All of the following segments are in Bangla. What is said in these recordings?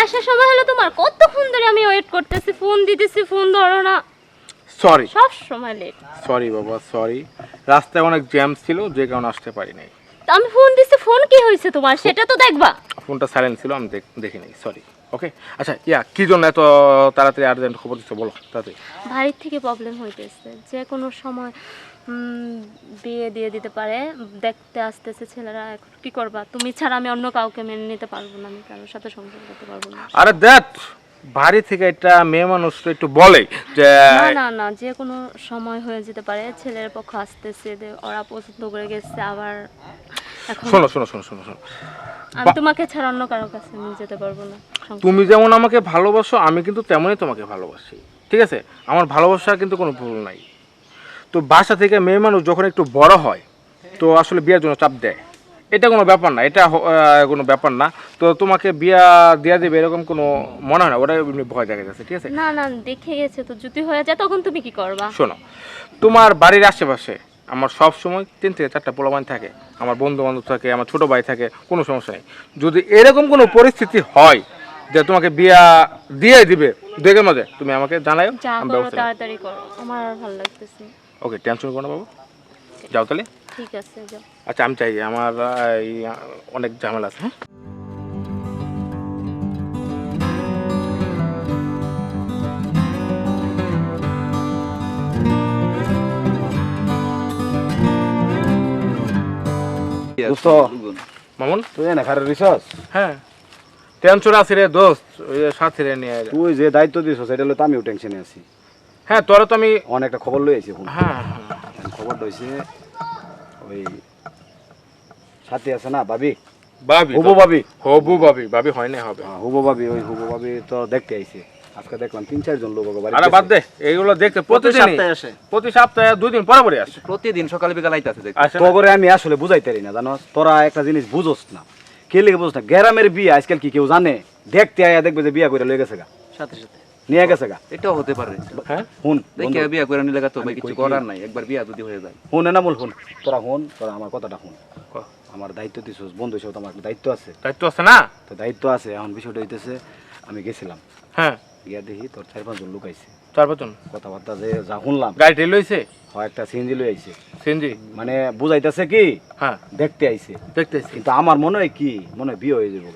আসার সময় হলো তোমার কতক্ষণ ধরে আমি ওয়েট করতেছি ফোন দিতেছি ফোন ধরো না। সরি সব সময় লেট সরি বাবা সরি রাস্তায় অনেক জ্যাম ছিল যে কারণে আসতে পারি নাই। তো আমি ফোন দিছি ফোন কি হয়েছে তোমার? সেটা তো দেখবা। ফোনটা সাইলেন্ট ছিল আমি দেখ- দেখিনি সরি ওকে আচ্ছা ইয়া কি জন্য এত তাড়াতাড়ি আর্জেন্ট খবর দিচ্ছ বলো তাড়াতাড়ি। বাড়ির থেকে প্রবলেম হইতেছে যে কোনো সময় বিয়ে দিয়ে দিতে পারে। দেখতে আসতেছে ছেলেরা এখন কি করবা? তুমি ছাড়া আমি অন্য কাউকে মেনে নিতে পারব না আমি কারোর সাথে সংসার করতে পারব না। আরে দেখ বাড়ি থেকে এটা মেয়ে মানুষ তো একটু বলে যে না না না যে কোনো সময় হয়ে যেতে পারে। ছেলের পক্ষ আসতেছে যে ওরা পছন্দ করে গেছে আবার এখন শোনো শোনো শোনো শোনো শোনো। আমি তোমাকে ছাড়া অন্য কারোর কাছে নিয়ে যেতে পারব না তুমি যেমন আমাকে ভালোবাসো আমি কিন্তু তেমনই তোমাকে ভালোবাসি। ঠিক আছে? আমার ভালোবাসার কিন্তু কোনো ভুল নাই। তো বাসা থেকে মেয়ে মানুষ যখন একটু বড় হয় তো আসলে বিয়ের জন্য চাপ দেয়। এটা কোনো ব্যাপার না এটা কোনো ব্যাপার না। তো তোমাকে বিয়া দেওয়া দেবে এরকম কোনো মনে হয় না? ওটা এমনি ভয় দেখা গেছে ঠিক আছে? না না দেখে গেছে তো যদি হয়ে যায় তখন তুমি কি করবা? শোনো তোমার বাড়ির আশেপাশে আমার সব সময় তিন থেকে চারটা পোলাবান থাকে। আমার বন্ধু বান্ধব থাকে আমার ছোট ভাই থাকে কোনো সমস্যা নেই। যদি এরকম কোনো পরিস্থিতি হয় যে তোমাকে বিয়া দিয়ে দিবে দেখে মজা তুমি আমাকে ব্যবস্থা তাড়াতাড়ি করো আমার ভালো লাগতেছে। ওকে টেনশন করো না বাবু। যাও তাহলে। ঠিক আছে যাও। আচ্ছা আমি চাই আমার এই অনেক ঝামেলা আছে হ্যাঁ? দোস্ত মামুন? তুই না খারে রিসস হ্যাঁ। টেনশন আছে রে দোস্ত। সাথে রে নিয়ে তুই যে দায়িত্ব দিছ সেটা হলো তো আমিও টেনশনে আছি। হ্যাঁ তোরা তো আমি অনেকটা খবর লই আছি এখন হ্যাঁ হ্যাঁ। খবরটা হইছে ওই সাথে আছে না ভাবি? ভাবি হুবু ভাবি। হবু ভাবি ভাবি হয় না হবে। হ্যাঁ, হুবু ভাবি ওই হুবু ভাবি তো দেখতে আইছে। আজকে দেখলাম তিন চারজন লোক ওকে বাড়ি আরে বাদ দে এইগুলো দেখতে প্রতিদিন সপ্তাহে আসে। প্রতি সপ্তাহে দুই দিন পরে পরে আসে। প্রতিদিন সকালে বিকাল আইতাছে দেখতে। আসে তো করে আমি আসলে বুঝাইতে পারি না জানো তোরা একটা জিনিস বুঝোস না। কে লেগে বুঝোস না? গ্রামের বিয়ে আজকাল কি কেউ জানে? দেখতে আয়া দেখবে যে বিয়া করে লয়ে গেছে গা। সাথে সাথে। নিয়ে গেছে গা। এটাও হতে পারে। হ্যাঁ? হুন। দেখে বিয়া করে নিলে তো কিছু করার নাই। একবার বিয়া যদি হয়ে যায়। হুন এনামুল হুন। তোরা হুন তোরা আমার কথাটা হুন। আমার দায়িত্ব দিছিস বন্ধু হিসেবে আমার দায়িত্ব আছে। দায়িত্ব আছে না? তো দায়িত্ব আছে এখন বিষয়টা হইতেছে আমি গেছিলাম। হ্যাঁ। গিয়া দেখি তোর চার পাঁচজন লোক আইছে। চার পাঁচজন? কথাবার্তা যে যা শুনলাম। গাড়ি লইছে? হয় একটা সিএনজি লই আইছে। সিনজি মানে বুঝাইতেছে কি? হ্যাঁ। দেখতে আইছে। দেখতেছি কিন্তু আমার মনে হয় কি? মনে হয় বিয়ে হয়ে যাব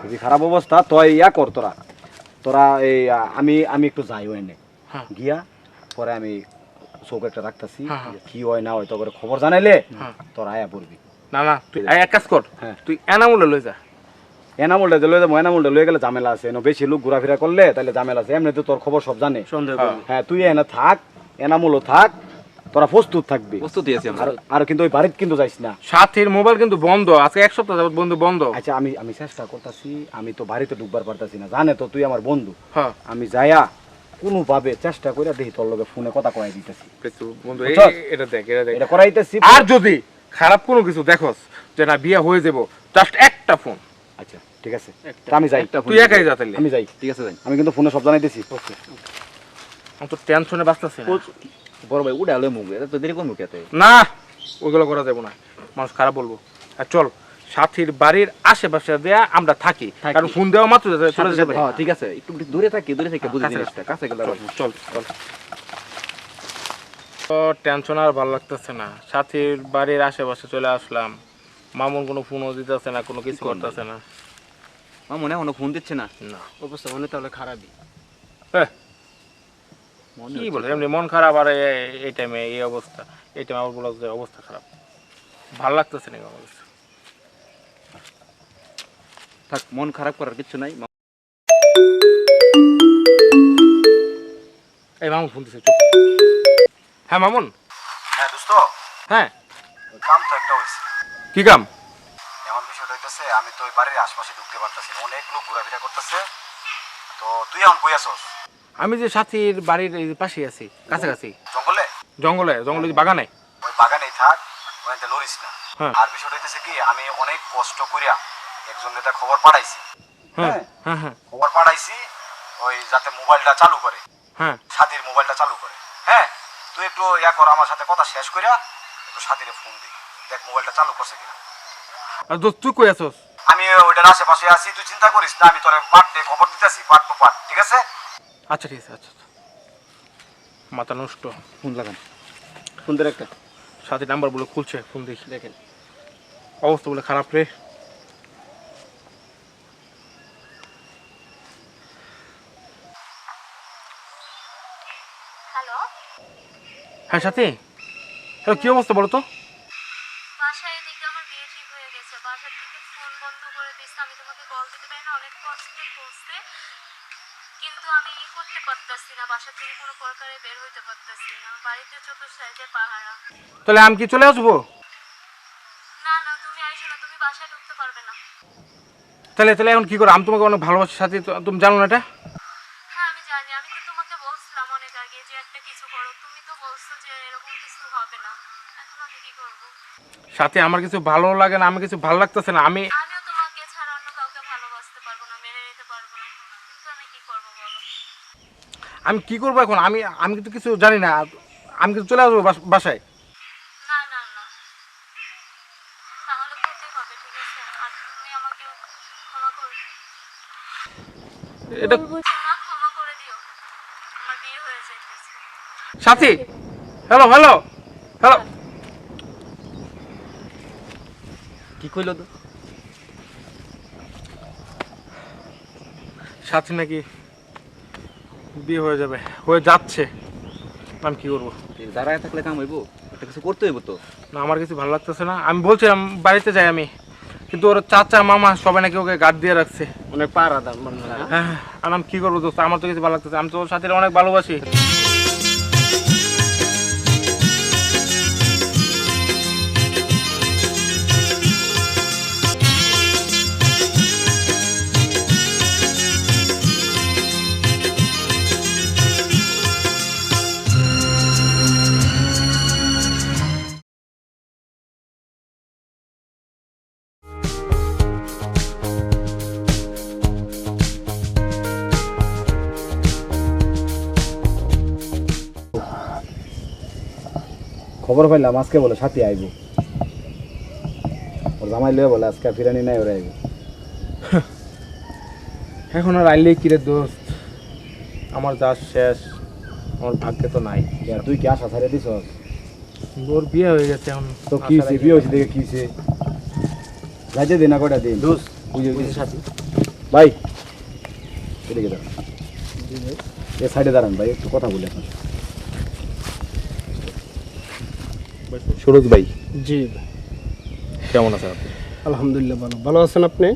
খুবই খারাপ অবস্থা তুই ইয়া কর তোরা। তোরা এই আমি আমি একটু যাই ওই নে হ্যাঁ। গিয়া পরে আমি চোখ একটা রাখতেছি হ্যাঁ, হ্যাঁ। কি হয় না হয় তো করে খবর জানাইলে। তোরা আয়া পড়বি না না তুই এক কাজ কর। তুই এনামুলে লই যা এনামুলটা লয়ে যাব এনামুলটা লয়ে গেলে ঝামেলা আছে বেশি লোক ঘোরাফেরা করলে তাহলে ঝামেলা আছে এমনি তো তোর খবর সব জানে। হ্যাঁ তুই এনে থাক এনামুলও থাক তোরা প্রস্তুত থাকবি। প্রস্তুতি আছি আমরা। আর আর কিন্তু ওই বাড়িতে কিন্তু যাইস না। সাথীর মোবাইল কিন্তু বন্ধ। আজকে এক সপ্তাহ যাবত বন্ধু বন্ধ। আচ্ছা আমি আমি চেষ্টা করতেছি আমি তো বাড়িতে ঢুকবার পারতাছি না। জানে তো তুই আমার বন্ধু। হ্যাঁ। আমি যাইয়া কোনোভাবে চেষ্টা করে দেখি তোর লগে ফোনে কথা কয়ে দিতেছি। একটু বন্ধু এই- বুঝছস? এটা দেখ এটা দেখ। এটা করাইতেছি। আর যদি খারাপ কোনো কিছু দেখোস যে না বিয়ে হয়ে যাব জাস্ট একটা ফোন। আচ্ছা ঠিক আছে। তা আমি যাই। একটা তুই একাই যা তাহলে আমি যাই। ঠিক আছে যাই। আমি কিন্তু ফোনে সব জানাইতেছি। আমি তো টেনশনে বাঁচতেছি না। বড় ভাই উড়ে আলো মুখ এটা তো দেরি কোন মুখেতে না ওইগুলো করা যাব না। মানুষ খারাপ বলব। আর চল সাথীর বাড়ির আশেপাশে দেয়া আমরা থাকি। কারণ ফোন দেওয়া মাত্র চলে যেতে হ্যাঁ ঠিক আছে। একটু দূরে থাকি দূরে থেকে বুঝি কাছে জিনিসটা কাছে গেলে চল চল টেনশন আর ভালো লাগতেছে না। সাথীর বাড়ির আশেপাশে চলে আসলাম। মামুন কোনো ফোনও দিতেছে না কোনো কিছু করতেছে না। আমার এখনও ফোন দিচ্ছে না? না। অবস্থা মনে তাহলে খারাপই। হ্যাঁ, কি বলে এমনি মন খারাপ আর এই টাইমে এই অবস্থা এই টাইমে আমার বলা যে অবস্থা খারাপ। ভালো লাগতেছে না আমার কাছে। থাক মন খারাপ করার কিছু নাই। এই মামুন ফোন দিছে চুপ। হ্যাঁ মামুন? হ্যাঁ দোস্ত। হ্যাঁ। কাম তো একটা হয়েছে। কি কাম? এমন বিষয়টা হইতেছে আমি তো ওই বাড়ির আশপাশে ঢুকতে পারতাছি না। অনেক লোক ঘোরাফেরা করতেছে। তো তুই এখন কই আসস আমি যে সাথীর বাড়ির এই পাশে আছি কাছাকাছি। জঙ্গলে? জঙ্গলে জঙ্গলে বাগানে? ওই বাগানেই থাক ওখানে লড়িস না। হ্যাঁ। আর বিষয়টা হইতেছে কি আমি অনেক কষ্ট করিয়া একজন নেতা খবর পাঠাইছি। হ্যাঁ হ্যাঁ। হ্যাঁ হ্যাঁ। খবর পাঠাইছি ওই যাতে মোবাইলটা চালু করে। হ্যাঁ। সাথীর মোবাইলটা চালু করে। হ্যাঁ? তুই একটু ইয়া কর আমার সাথে কথা শেষ করিয়া একটু সাথীরে ফোন দি দেখ মোবাইলটা চালু করছে কিনা। আর দোস্ত তুই কই আছস? আমি ওইটার আশেপাশে আছি তুই চিন্তা করিস না আমি তোর পার্ট খবর দিতেছি পার্ট টু পার্ট ঠিক আছে? আচ্ছা ঠিক আছে আচ্ছা আচ্ছা। মাথা নষ্ট। ফোন লাগান। ফোন দিয়ে একটা। সাথে নাম্বারগুলো খুলছে ফোন দেখি। দেখেন। অবস্থা বলে খারাপ রে। হ্যালো। হ্যাঁ সাথে। হ্যালো কী অবস্থা বলো তো বাসায় এদিকে আমার বিয়ে ঠিক হয়ে গেছে বাসার থেকে ফোন বন্ধ করে দিচ্ছে আমি তোমাকে কল দিতে পারি না অনেক কষ্টে খুঁজতে কিন্তু আমি করতে পারতেছি না বাসা থেকে কোনো প্রকারে বের হইতে পারতেছি না। বাড়িতে চতুর সাইডে পাহারা। তাহলে আমি কি চলে আসব? না না তুমি আইসো না তুমি বাসায় ঢুকতে পারবে না। তাহলে তাহলে এখন কি করো? আমি তোমাকে অনেক ভালোবাসি সাথে তুমি জানো না এটা? হ্যাঁ আমি জানি। আমি তো তোমাকে বলছিলাম অনেক আগে যে একটা কিছু করো। তুমি তো বলছো যে এরকম কিছু হবে না। এখন আমি কি করব? সাথে আমার কিছু ভালো লাগে না আমি কিছু ভালো লাগতেছে না। আমি আমিও তোমাকে ছাড়া অন্য কাউকে ভালোবাসতে পারব না মেনে নিতে পারব না কিন্তু আমি কি করব বলো আমি কি করব এখন? আমি আমি কিন্তু কিছু জানি না। আমি কিন্তু চলে আসব বাসায়। না না না। তাহলে ক্ষতি হবে ঠিক আছে? আর তুমি আমাকে ক্ষমা করে এটা না ক্ষমা করে দিও। আমার বিয়ে হয়ে যাইতেছে সাথী! Hello hello hello. কি কইলো তো? সাথী নাকি বিয়ে হয়ে যাবে হয়ে যাচ্ছে। আমি কি করব? দাঁড়ায় থাকলে কাম হইব একটা কিছু করতে হইব তো। না আমার কিছু ভালো লাগতেছে না। আমি বলছিলাম বাড়িতে যাই আমি। কিন্তু ওর চাচা মামা সবাই নাকি ওকে গার্ড দিয়ে রাখছে। অনেক পাড়া দাম মনে হ্যাঁ। আর আমি কি করব দোস্ত? আমার তো কিছু ভালো লাগতেছে আমি তো ওর সাথে অনেক ভালোবাসি। খবর পাইলাম আজকে বলে সাথী আইব। ওর জামাই লয়ে বলে আজকে ফিরানি নাই ওরা আইব। এখন আর আইলেই কিরে দোস্ত? আমার যা শেষ আমার ভাগ্যে তো নাই। তুই কি আশা ছাড়িয়ে দিছ ওর বিয়ে হয়ে গেছে এখন। তো কি হয়েছে? বিয়ে হয়েছে দেখে কি হয়েছে? যাইতে দিন না কটা দিন? দোষ বুঝে বুঝে সাথী। ভাই এদিকে দাঁড়ান এ সাইডে দাঁড়ান ভাই একটু কথা বলি আপনার সুরজ ভাই। জি। কেমন আছেন আপনি? আলহামদুলিল্লাহ ভালো। ভালো আছেন আপনি?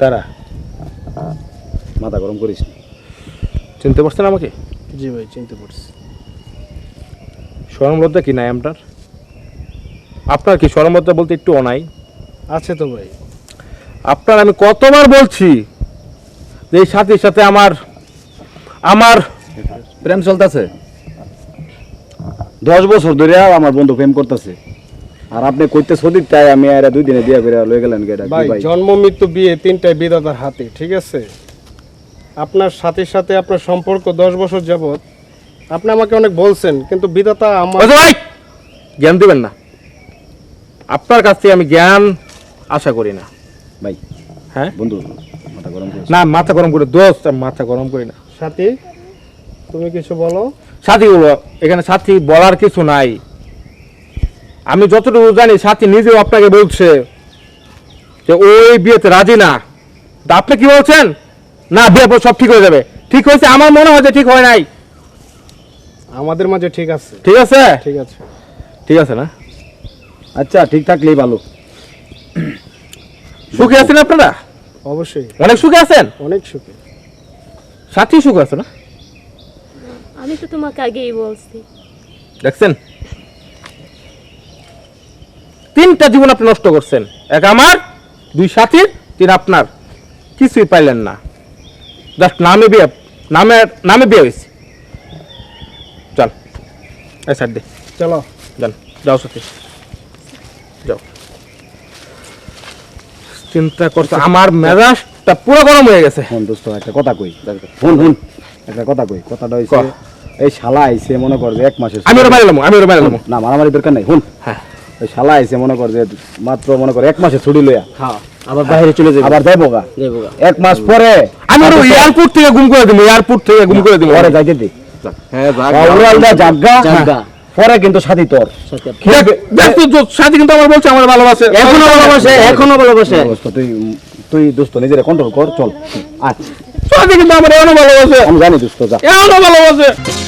তারা মাথা গরম করিস চিনতে পারছেন আমাকে? জি ভাই চিনতে পারছি। সরমলতা কি নাই আপনার আপনার কি সরমলতা বলতে একটু অনাই? আছে তো ভাই। আপনার আমি কতবার বলছি যে এই সাথীর সাথে আমার আমার প্রেম চলতেছে? দশ বছর ধরে আমার বন্ধু প্রেম করতেছে। আর আপনি কইতে সদিক তাই আমি আর দুই দিনে বিয়া করে লয়ে গেলেন গেটা ভাই জন্ম মৃত্যু বিয়ে তিনটাই বিধাতার হাতে ঠিক আছে? আপনার সাথে সাথে আপনার সম্পর্ক দশ বছর যাবত আপনি আমাকে অনেক বলছেন কিন্তু বিধাতা আমার ভাই! জ্ঞান দিবেন না। আপনার কাছ থেকে আমি জ্ঞান আশা করি না। ভাই হ্যাঁ? বন্ধু মাথা গরম না মাথা গরম করে দোস্ত মাথা গরম করি না। সাথী তুমি কিছু বলো? সাথী বলো এখানে সাথী বলার কিছু নাই। আমি যতটুকু জানি সাথী নিজেও আপনাকে বলছে যে ওই বিয়েতে রাজি না। তা আপনি কি বলছেন? না বিয়ে পর সব ঠিক হয়ে যাবে। ঠিক হয়েছে? আমার মনে হয় যে ঠিক হয় নাই। আমাদের মাঝে ঠিক আছে। ঠিক আছে? ঠিক আছে। ঠিক আছে না? আচ্ছা ঠিক থাকলেই ভালো। সুখে আছেন আপনারা? অবশ্যই। অনেক সুখে আছেন? অনেক সুখী। সাথী সুখে আছে না? আমি তো তোমাকে আগেই বলছি। দেখছেন? তিনটা জীবন আপনি নষ্ট করছেন। এক আমার দুই সাথীর তিন আপনার। কিছুই পাইলেন না। জাস্ট নামে বিয়ে নামে নামে বিয়ে হয়েছে। চল এই সাইড দে চলো। যান যাও সাথী। যাও। চিন্তা করছ আমার মেজাজটা পুরো গরম হয়ে গেছে। ফোন দোস্ত একটা কথা কই। হুন হুন একটা কথা কই। কথাটা হইছে ক। এই শালা আইছে মনে কর যে এক মাসের আমি ওরা মারিলাম আমি ওরা মারিলাম না মারামারি দরকার নাই হুন হ্যাঁ। ওই শালা আইছে মনে কর যে মাত্র মনে কর এক মাসে ছুটি লইয়া। হ্যাঁ আবার বাইরে চলে যাবে। আবার যাইবো গা। যাইবো। এক মাস পরে আমি ওর এয়ারপোর্ট থেকে গুম করে দিবো এয়ারপোর্ট থেকে গুম করে দিবো পরে যাইতে দি। হ্যাঁ উড়ালদা জাগা জাগা। পরে কিন্তু সাথী তোর। সাথে দেখ দেখ তো তোর সাথী কিন্তু আমার বলছে আমার ভালোবাসে। এখনও ভালোবাসে এখনও ভালোবাসে। তুই তুই দোস্ত নিজের কন্ট্রোল কর চল। আয়। কিন্তু আমার ভালোবাসে। আমি জানি দুষ্ট যা। এখনও ভালোবাসে।